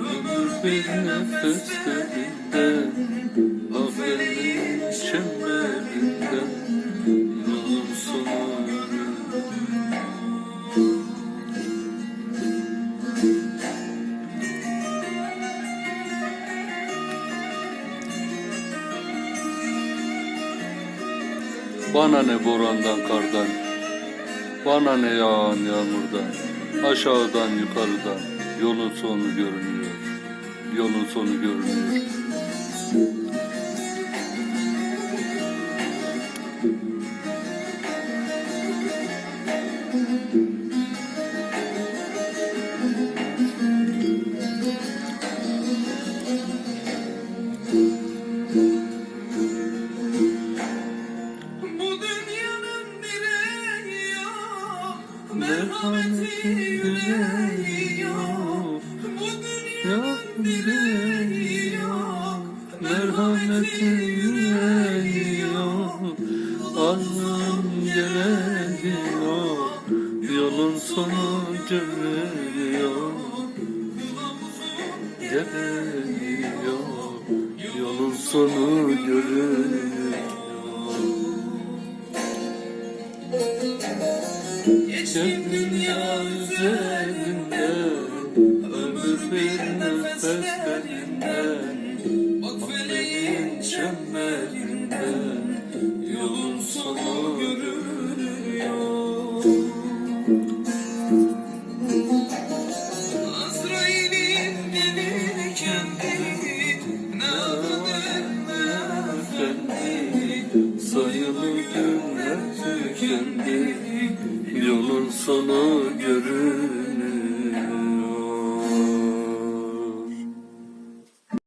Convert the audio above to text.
Ömür bir nefeslerinden Aferin. çemberinden Bana ne borandan kardan, bana ne yağan yağmurdan, aşağıdan yukarıdan. Yolun sonu görünüyor, yolun sonu görünüyor. Merhameti yüreği yok Bu dünyanın direği yok Merhameti yüreği yok, Allah'ın geliyor, yolun sonu görünüyor. Geliyor, yolun sonu görünüyor. Geçtim dünya üzerinde Ömür bir nefeslerinden Bak feleğin çemberinden Yolun sonu sonu görür.